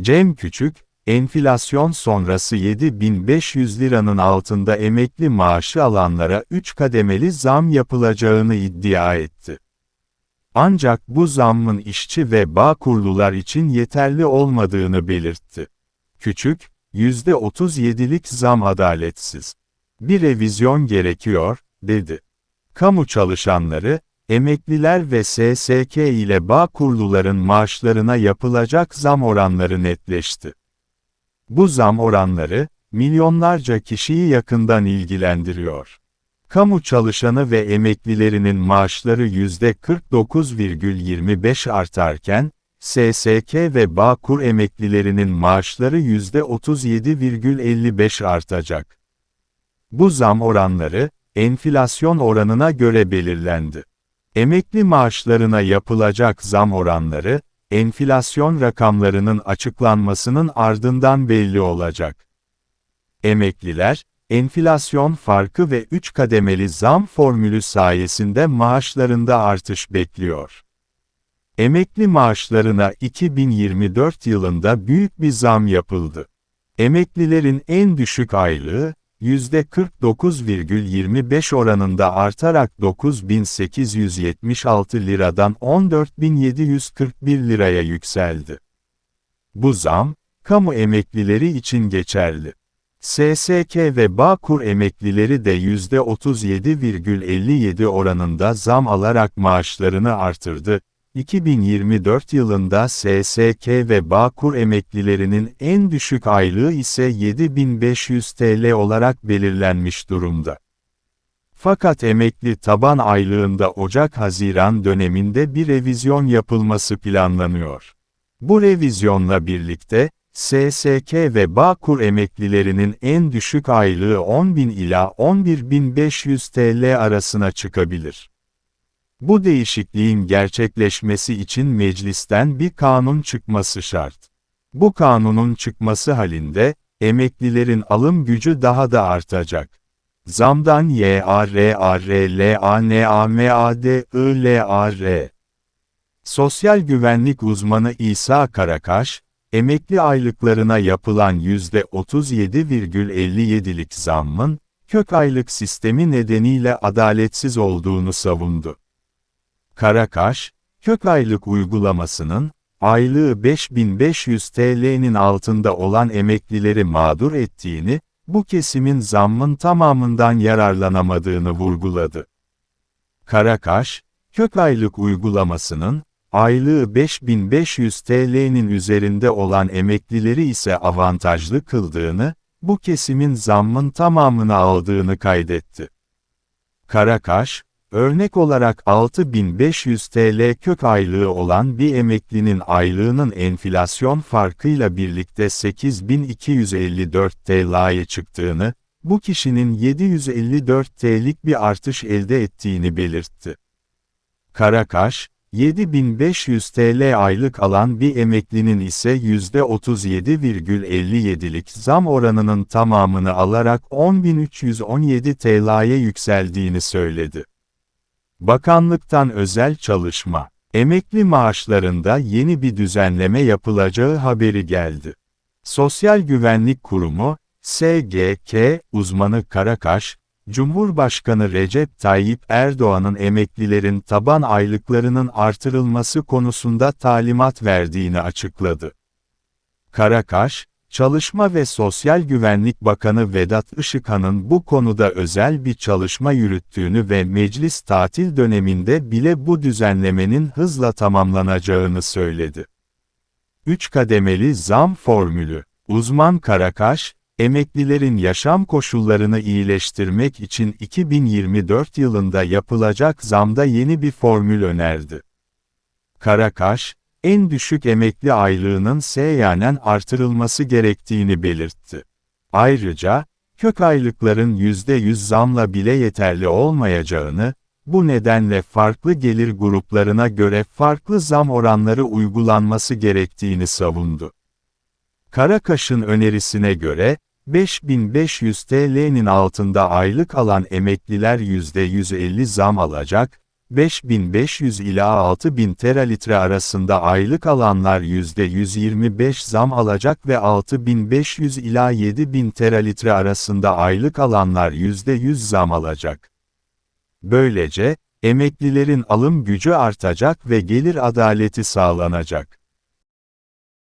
Cem Küçük, enflasyon sonrası 7500 liranın altında emekli maaşı alanlara 3 kademeli zam yapılacağını iddia etti. Ancak bu zammın işçi ve bağ kurlular için yeterli olmadığını belirtti. Küçük, %37'lik zam adaletsiz. Bir revizyon gerekiyor, dedi. Kamu çalışanları, emekliler ve SSK ile bağ kurluların maaşlarına yapılacak zam oranları netleşti. Bu zam oranları, milyonlarca kişiyi yakından ilgilendiriyor. Kamu çalışanı ve emeklilerinin maaşları %49,25 artarken, SSK ve Bağkur emeklilerinin maaşları %37,55 artacak. Bu zam oranları, enflasyon oranına göre belirlendi. Emekli maaşlarına yapılacak zam oranları, enflasyon rakamlarının açıklanmasının ardından belli olacak. Emekliler, enflasyon farkı ve 3 kademeli zam formülü sayesinde maaşlarında artış bekliyor. Emekli maaşlarına 2024 yılında büyük bir zam yapıldı. Emeklilerin en düşük aylığı, %49,25 oranında artarak 9.876 liradan 14.741 liraya yükseldi. Bu zam, kamu emeklileri için geçerli. SSK ve Bağkur emeklileri de %37,57 oranında zam alarak maaşlarını artırdı. 2024 yılında SSK ve Bağkur emeklilerinin en düşük aylığı ise 7500 TL olarak belirlenmiş durumda. Fakat emekli taban aylığında Ocak-Haziran döneminde bir revizyon yapılması planlanıyor. Bu revizyonla birlikte, SSK ve Bağkur emeklilerinin en düşük aylığı 10.000 ila 11.500 TL arasına çıkabilir. Bu değişikliğin gerçekleşmesi için meclisten bir kanun çıkması şart. Bu kanunun çıkması halinde, emeklilerin alım gücü daha da artacak. Zamdan YARRALANAMADILAR. Sosyal güvenlik uzmanı İsa Karakaş, emekli aylıklarına yapılan %37,57'lik zammın, kök aylık sistemi nedeniyle adaletsiz olduğunu savundu. Karakaş, kök aylık uygulamasının, aylığı 5500 TL'nin altında olan emeklileri mağdur ettiğini, bu kesimin zammın tamamından yararlanamadığını vurguladı. Karakaş, kök aylık uygulamasının, aylığı 5500 TL'nin üzerinde olan emeklileri ise avantajlı kıldığını, bu kesimin zammın tamamını aldığını kaydetti. Karakaş, örnek olarak 6500 TL kök aylığı olan bir emeklinin aylığının enflasyon farkıyla birlikte 8254 TL'ye çıktığını, bu kişinin 754 TL'lik bir artış elde ettiğini belirtti. Karakaş, 7500 TL aylık alan bir emeklinin ise %37,57'lik zam oranının tamamını alarak 10.317 TL'ye yükseldiğini söyledi. Bakanlıktan özel çalışma, emekli maaşlarında yeni bir düzenleme yapılacağı haberi geldi. Sosyal Güvenlik Kurumu, SGK, uzmanı Karakaş, Cumhurbaşkanı Recep Tayyip Erdoğan'ın emeklilerin taban aylıklarının artırılması konusunda talimat verdiğini açıkladı. Karakaş, Çalışma ve Sosyal Güvenlik Bakanı Vedat Işıkhan'ın bu konuda özel bir çalışma yürüttüğünü ve meclis tatil döneminde bile bu düzenlemenin hızla tamamlanacağını söyledi. 3 kademeli zam formülü, uzman Karakaş, emeklilerin yaşam koşullarını iyileştirmek için 2024 yılında yapılacak zamda yeni bir formül önerdi. Karakaş, en düşük emekli aylığının seyyanen artırılması gerektiğini belirtti. Ayrıca, kök aylıkların %100 zamla bile yeterli olmayacağını, bu nedenle farklı gelir gruplarına göre farklı zam oranları uygulanması gerektiğini savundu. Karakaş'ın önerisine göre, 5500 TL'nin altında aylık alan emekliler %150 zam alacak, 5500 ila 6000 teralitre arasında aylık alanlar %125 zam alacak ve 6500 ila 7000 teralitre arasında aylık alanlar %100 zam alacak. Böylece, emeklilerin alım gücü artacak ve gelir adaleti sağlanacak.